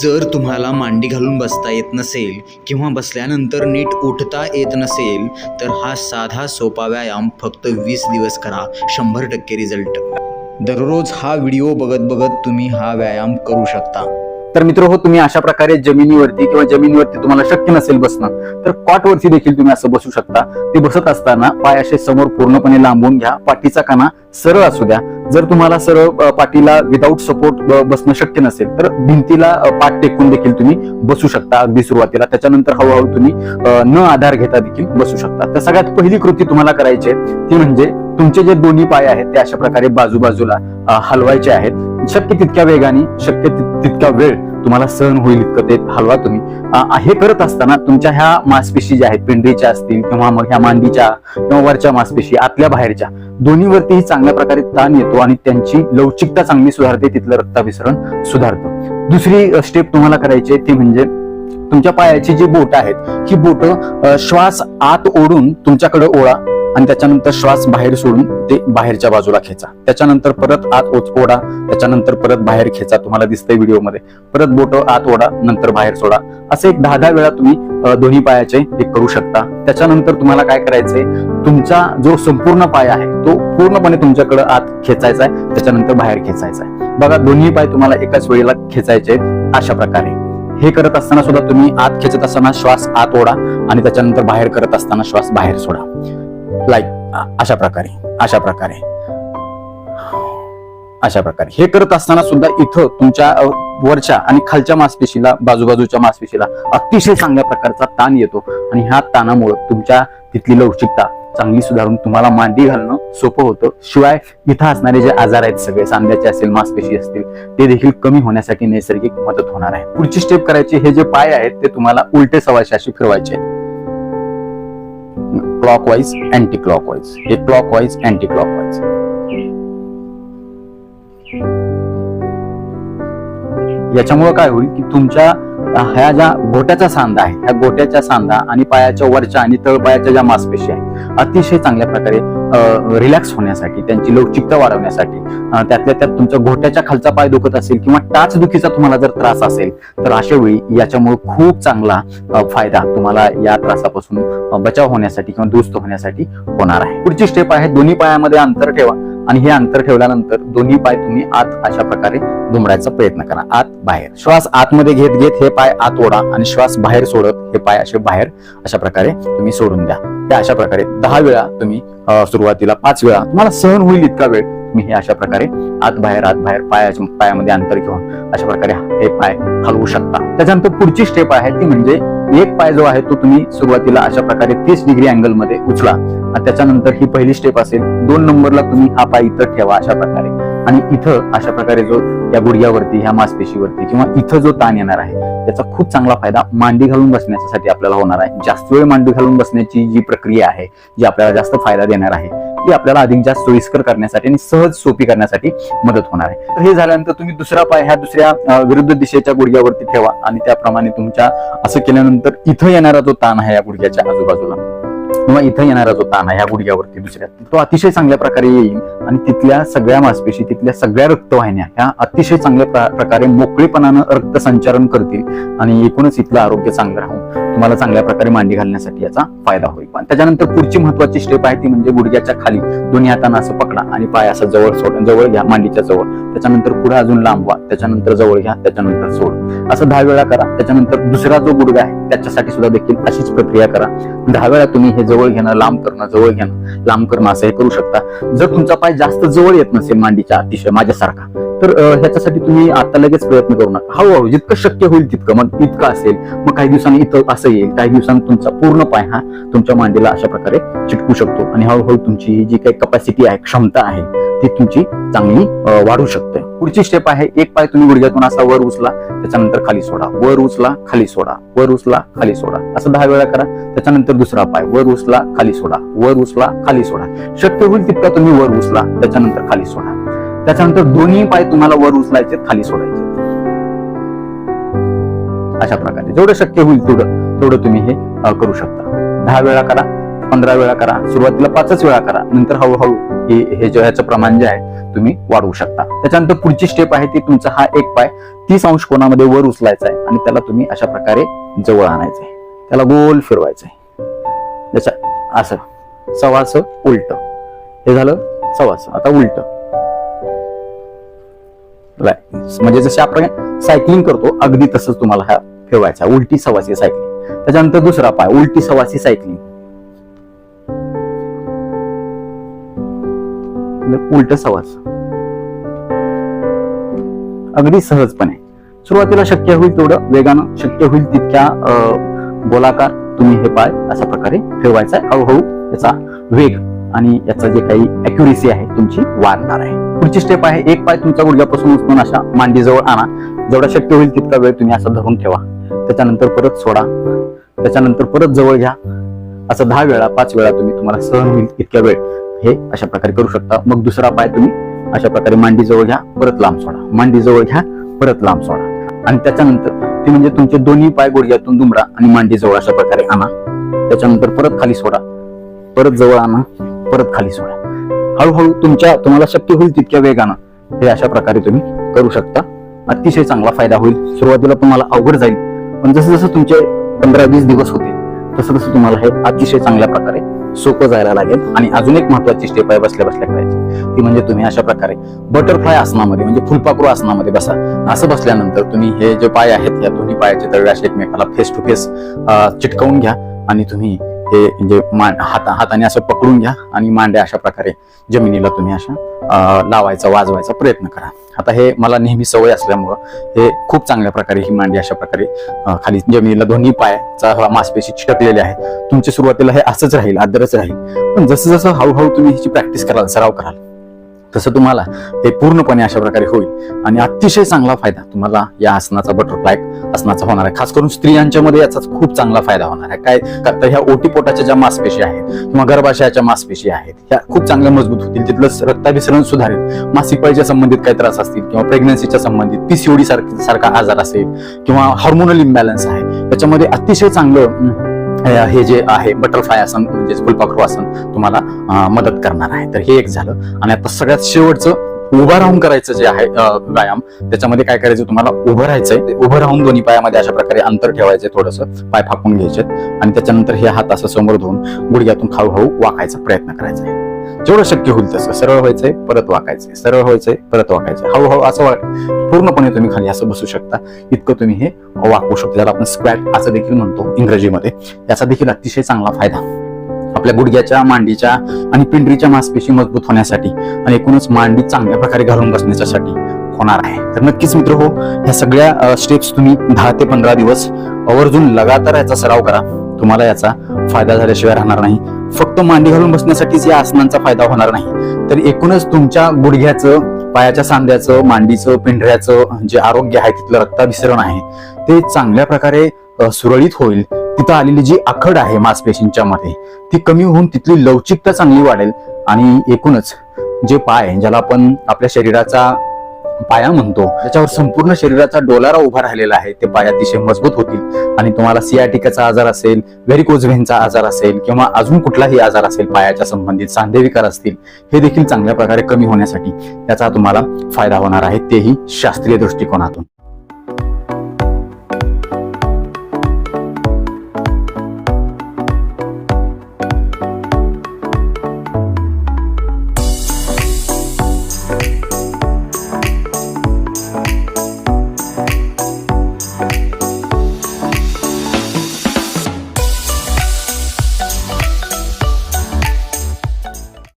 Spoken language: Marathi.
जर तुम्हाला मांडी घालून बसता येत नसेल किंवा बसल्यानंतर नीट उठता येत नसेल तर हा साधा सोपा व्यायाम फक्त वीस दिवस करा. शंभर टक्के रिझल्ट. दररोज हा व्हिडिओ बघत बघत तुम्ही हा व्यायाम करू शकता. तर मित्र हो तुम्ही अशा प्रकारे जमिनीवरती किंवा जमिनीवरती तुम्हाला शक्य नसेल बसणं तर कॉटवरती देखील तुम्ही असं बसू शकता. ते बसत असताना पाय असे समोर पूर्णपणे लांबून घ्या. पाठीचा कणा सरळ असू द्या. जर तुम्हाला सरळ पाठीला विदाऊट सपोर्ट बसणं शक्य नसेल तर भिंतीला पाठ टेकून देखील तुम्ही बसू शकता अगदी सुरुवातीला. त्याच्यानंतर हळूहळू तुम्ही न आधार घेता देखील बसू शकता. तर सगळ्यात पहिली कृती तुम्हाला करायची आहे ती म्हणजे तुमचे जे दोन्ही पाय आहेत ते अशा प्रकारे बाजूबाजूला हलवायचे आहेत. शक्य तितक्या वेगाने शक्य तितका वेळ तुम्हाला सहन होईल इतकं ते हलवा तुम्ही. हे करत असताना तुमच्या ह्या मांसपेशी ज्या आहेत पिंडीच्या असतील किंवा मग ह्या मांडीच्या किंवा वरच्या मांसपेशी आतल्या बाहेरच्या दोन्हीवरतीही चांगल्या प्रकारे ताण येतो आणि त्यांची लवचिकता चांगली सुधारते तिथलं रक्ताभिसरण सुधारतं. दुसरी स्टेप तुम्हाला करायची आहे ती म्हणजे तुमच्या पायाची जी बोट आहेत ही बोट श्वास आत ओढून तुमच्याकडे ओळा. आणि त्याच्यानंतर श्वास बाहेर सोडून ते बाहेरच्या बाजूला खेचा. त्याच्यानंतर परत आत ओच ओढा त्याच्यानंतर परत बाहेर खेचा. तुम्हाला दिसतंय व्हिडिओमध्ये. परत बोट आत ओढा नंतर बाहेर सोडा. असे एक दहा दहा वेळा तुम्ही दोन्ही पायाचे हे करू शकता. त्याच्यानंतर तुम्हाला काय करायचंय? तुमचा जो संपूर्ण पाय आहे तो पूर्णपणे तुमच्याकडे आत खेचायचा आहे. त्याच्यानंतर बाहेर खेचायचा आहे. बघा दोन्ही पाय तुम्हाला एकाच वेळेला खेचायचे अशा प्रकारे. हे करत असताना सुद्धा तुम्ही आत खेचत असताना श्वास आत ओढा आणि त्याच्यानंतर बाहेर करत असताना श्वास बाहेर सोडा. लाईक अशा प्रकारे अशा प्रकारे. अशा प्रकारे. हे करत असताना सुद्धा इथं तुमच्या वरच्या आणि खालच्या मासपेशीला बाजूबाजूच्या मासपेशीला अतिशय चांगल्या प्रकारचा ताण येतो. आणि ह्या ताणामुळे तुमच्या तिथली लवचिकता चांगली सुधारून तुम्हाला मांडी घालणं सोपं होतं. शिवाय इथं असणारे जे आजार आहेत सगळे सांध्याचे असेल मासपेशी असतील ते देखील कमी होण्यासाठी नैसर्गिक मदत होणार आहे. पुढची स्टेप करायची हे जे पाय आहेत ते तुम्हाला उलटे सवाशे असे फिरवायचे आहेत. क्लॉकवाईज अँटी क्लॉकवाईज हे क्लॉकवाईज अँटी क्लॉक वाईज याच्यामुळे काय होईल की तुमच्या ह्या ज्या गोट्याचा सांधा आहे ह्या गोट्याच्या सांधा आणि पायाच्या वरच्या आणि तळपायाच्या ज्या मांसपेशी आहेत अतिशय चांगल्या प्रकारे रिलॅक्स होण्यासाठी त्यांची लवचिकता वाढवण्यासाठी त्यातल्या त्यात तुमच्या घोट्याच्या खालचा पाय दुखत असेल किंवा टाच दुखीचा तुम्हाला जर त्रास असेल तर अशा वेळी याच्यामुळे खूप चांगला फायदा तुम्हाला या त्रासापासून बचाव होण्यासाठी किंवा दुरुस्त होण्यासाठी होणार आहे. पुढची स्टेप आहे दोन्ही पायामध्ये अंतर ठेवा. आणि हे अंतर ठेवल्यानंतर दोन्ही पाय तुम्ही आत अशा प्रकारे दुमडायचा प्रयत्न करा. आत बाहेर. श्वास आतमध्ये घेत घेत हे पाय आत ओढा आणि श्वास बाहेर सोडत हे पाय असे बाहेर अशा प्रकारे तुम्ही सोडून द्या. हे अशा प्रकारे दहा वेळा तुम्ही सुरुवातीला पाच वेळा. तुम्हाला सहन होईल इतका वेळ तुम्ही हे अशा प्रकारे आत बाहेर आत बाहेर पायाच्या पायामध्ये अंतर घेऊन अशा प्रकारे हे पाय हलवू शकता. त्याच्यानंतर पुढची स्टेप आहे ती म्हणजे एक पाय जो आहे तो तुम्ही सुरुवातीला अशा प्रकारे तीस डिग्री अँगलमध्ये उचला. आणि त्याच्यानंतर ही पहिली स्टेप असेल दोन नंबरला तुम्ही हा पाय इथं ठेवा अशा प्रकारे. आणि इथं अशा प्रकारे जो या गुडघ्यावरती ह्या मासपेशीवरती किंवा इथं जो ताण येणार आहे त्याचा खूप चांगला फायदा मांडी घालून बसण्यासाठी आपल्याला होणार आहे. जास्त वेळ मांडी घालून बसण्याची जी प्रक्रिया आहे जी आपल्याला जास्त फायदा देणार आहे ती आपल्याला अधिक जास्त सोयीस्कर करण्यासाठी आणि सहज सोपी करण्यासाठी मदत होणार आहे. तर हे झाल्यानंतर तुम्ही दुसरा पाय ह्या दुसऱ्या विरुद्ध दिशेच्या गुडघ्यावरती ठेवा आणि त्याप्रमाणे तुमच्या असं केल्यानंतर इथं येणारा जो ताण आहे या गुडघ्याच्या आजूबाजूला किंवा इथं येणारा जो ताण आहे या गुडघ्यावरती दुसऱ्या तो अतिशय चांगल्या प्रकारे येईल आणि तिथल्या सगळ्या मासपेशी तिथल्या सगळ्या रक्तवाहिन्या ह्या अतिशय चांगल्या प्रकारे मोकळेपणानं रक्त संचारण करतील आणि एकूणच इथलं आरोग्य चांगलं राहून तुम्हाला चांगल्या प्रकारे मांडी घालण्यासाठी याचा फायदा होईल. पण त्याच्यानंतर पुढची महत्वाची स्टेप आहे ती म्हणजे गुडघ्याच्या खाली दोन्ही हातांना असं पकडा आणि पाय असं जवळ सोड जवळ घ्या मांडीच्या जवळ. त्याच्यानंतर पुढे अजून लांबवा त्याच्यानंतर जवळ घ्या त्याच्यानंतर सोड. असं दहा वेळा करा. त्याच्यानंतर दुसरा जो गुडघा आहे त्याच्यासाठी सुद्धा देखील अशीच प्रक्रिया करा. दहा वेळा तुम्ही हे जवळ घेणं लांब करणं जवळ घेणं लांब करणं असं हे करू शकता. जर तुमचा पाय जास्त जवळ येत नसेल मांडीच्या अतिशय माझ्यासारखा तर ह्याच्यासाठी तुम्ही आता लगेच प्रयत्न करू नका. हळूहळू जितकं शक्य होईल तितकं. मग इतकं असेल मग काही दिवसांनी इथं असं येईल काही दिवसांत तुमचा पूर्ण पाय हा तुमच्या मांडीला अशा प्रकारे चिटकू शकतो. आणि हळूहळू तुमची जी काही कपॅसिटी आहे क्षमता आहे ती तुमची चांगली वाढू शकते. पुढची स्टेप आहे एक पाय तुम्ही गुडघ्यातून असा वर उचला त्याच्यानंतर खाली सोडा. वर उचला खाली सोडा. वर उचला खाली सोडा. असं दहा वेळा करा त्याच्यानंतर दुसरा पाय. वर उचला खाली सोडा. वर उचला खाली सोडा. शक्य होईल तितका तुम्ही वर उचला त्याच्यानंतर खाली सोडा. त्याच्यानंतर दोन्ही पाय तुम्हाला वर उचलायचे खाली सोडायचे. अशा प्रकारे. जेवढं शक्य होईल तेवढं. तेवढं तुम्ही हे करू शकता. दहा वेळा करा पंधरा वेळा करा सुरुवातीला पाचच वेळा करा नंतर हळूहळू हे हे जे ह्याचं प्रमाण जे आहे तुम्ही वाढवू शकता. त्याच्यानंतर पुढची स्टेप आहे ती तुमचा हा एक पाय तीस अंश कोणामध्ये वर उचलायचा आहे आणि त्याला तुम्ही अशा प्रकारे जवळ आणायचं आहे. त्याला गोल फिरवायचं आहे. त्याच्या असं सवास उलट. हे झालं सवास. आता उलट. म्हणजे जसे आपण सायकलिंग करतो अगदी तसंच तुम्हाला हा फिरवायचा उलटी सवासी सायकलिंग. त्याच्यानंतर दुसरा पाय उलटी सवासी सायकलिंग. म्हणजे उलट सवास. अगदी सहजपणे. सुरुवातीला शक्य होईल तेवढं वेगानं शक्य होईल तितक्या गोलाकार तुम्ही हे पाय अशा प्रकारे फिरवायचा आहे. हळूहळू याचा वेग आणि याचा जे काही अॅक्युरेसी आहे तुमची वाढणार आहे. पुढची स्टेप आहे एक पाय तुमचा गुडघ्यापासून उचलून अशा मांडीजवळ आणा. जेवढा शक्य होईल तितका वेळ तुम्ही असा धरून ठेवा. त्याच्यानंतर परत सोडा. त्याच्यानंतर परत जवळ घ्या. असं दहा वेळा पाच वेळा तुम्ही तुम्हाला सहन होईल इतक्या वेळ. हे अशा प्रकारे करू शकता. मग दुसरा पाय तुम्ही अशा प्रकारे मांडी जवळ घ्या परत लांब सोडा. मांडी जवळ घ्या परत लांब सोडा. आणि त्याच्यानंतर ते म्हणजे तुमचे दोन्ही पाय गुडघ्यातून दुमडा आणि मांडी जवळ अशा प्रकारे आणा. त्याच्यानंतर परत खाली सोडा. परत जवळ आणा परत खाली सोडा. हळूहळू तुमच्या तुम्हाला शक्य होईल तितक्या वेगानं हे अशा प्रकारे तुम्ही करू शकता. अतिशय चांगला फायदा होईल. सुरुवातीला तुम्हाला अवघड जाईल. पण जसं जसं तुमचे पंधरा वीस दिवस होतील तसं तसं तुम्हाला हे अतिशय चांगल्या प्रकारे सोपं जायला लागेल आणि अजून एक महत्वाची स्टेप आहे बसल्या बसल्या करायची. ती म्हणजे तुम्ही अशा प्रकारे बटरफ्लाय आसनामध्ये म्हणजे फुलपाखरू आसनामध्ये बसा. असं बसल्यानंतर तुम्ही हे जे पाय आहेत या दोन्ही पायाचे तळव्याशी एकमेकाला फेस टू फेस चिटकवून घ्या आणि तुम्ही हे जे मान हाता हाताने असं पकडून घ्या आणि मांड्या अशा प्रकारे जमिनीला तुम्ही अशा लावायचा वाजवायचा प्रयत्न करा. आता हे मला नेहमी सवय असल्यामुळं हे खूप चांगल्या प्रकारे ही मांडी अशा प्रकारे खाली जमिनीला दोन्ही पायाचा मासपेशी चिटकलेले आहे. तुमच्या सुरुवातीला हे असंच राहील आदरच राहील. पण जसं जसं हळूहळू तुम्ही ह्याची प्रॅक्टिस कराल सराव कराल तसं तुम्हाला हे पूर्णपणे अशा प्रकारे होईल. आणि अतिशय चांगला फायदा तुम्हाला या आसनाचा बटरफ्लाय आसनाचा होणार आहे. खास करून स्त्रियांच्यामध्ये याचा खूप चांगला फायदा होणार आहे. काय? का तर ह्या ओटीपोटाच्या ज्या मासपेशी आहेत किंवा गर्भाशयाच्या मासपेशी आहेत ह्या खूप चांगल्या मजबूत होतील. तिथलं रक्ताभिसरण सुधारेल. मासिक पाळीच्या संबंधित काही त्रास असतील किंवा प्रेग्नन्सीच्या संबंधित पीसीओडी सारखा सारखा आजार असेल किंवा हार्मोनल इम्बॅलन्स आहे. त्याच्यामध्ये अतिशय चांगलं हे जे आहे बटरफ्लाय आसन म्हणजेच फुलपाखरू आसन तुम्हाला मदत करणार आहे. तर हे एक झालं. आणि आता सगळ्यात शेवटचं उभं राहून करायचं जे आहे व्यायाम त्याच्यामध्ये काय करायचं तुम्हाला उभं राहायचंय. ते उभं राहून दोन्ही पायामध्ये अशा प्रकारे अंतर ठेवायचे थोडंसं पाय फाकून घ्यायचे आणि त्याच्यानंतर हे हात असं समोर धुवून गुडघ्यातून हळूहळू वाकायचा प्रयत्न करायचा आहे. जेवढं शक्य होईल तसं. सरळ व्हायचंय परत वाकायचंय. सरळ व्हायचंय परत वाकायचंय. हळूहळू असं वा पूर्णपणे तुम्ही खाली असं बसू शकता. इतकं तुम्ही हे वाकवू शकता. ज्याला आपण स्क्वॅट असं देखील म्हणतो इंग्रजीमध्ये. याचा देखील अतिशय चांगला फायदा. आपल्या गुडघ्याच्या मांडीच्या आणि पिंडरीच्या मांसपेशी मजबूत होण्यासाठी आणि एकूणच मांडी चांगल्या प्रकारे घालून बसण्यासाठी होणार आहे. तर नक्कीच मित्र हो ह्या सगळ्या स्टेप्स तुम्ही दहा ते पंधरा दिवस आवर्जून लगातार याचा सराव करा. तुम्हाला याचा फायदा झाल्याशिवाय राहणार नाही. फक्त मांडी घालून बसण्यासाठीच या आसनांचा फायदा होणार नाही. तर एकूणच तुमच्या गुडघ्याचं पायाच्या सांध्याचं मांडीचं पिंढऱ्याचं जे आरोग्य आहे तिथलं रक्ताभिसरण आहे ते चांगल्या प्रकारे सुरळीत होईल. तिथं आलेली जी आखड आहे मासपेशींच्या मध्ये ती कमी होऊन तिथली लवचिकता चांगली वाढेल आणि एकूणच जे पाय ज्याला आपण आपल्या शरीराचा पाया म्हणतो. त्याच्यावर संपूर्ण शरीराचा डोलारा उभा राहिलेला आहे. ते पाय अतिशय मजबूत होतील. आणि तुम्हाला सियाटिकाचा आजार असेल व्हेरिकोज व्हेनचा आजार असेल किंवा अजून कुठलाही आजार असेल पायाच्या संबंधित सांधेविकार असतील हे देखील चांगल्या प्रकारे कमी होण्यासाठी त्याचा तुम्हाला फायदा होणार आहे. तेही शास्त्रीय दृष्टिकोनातून.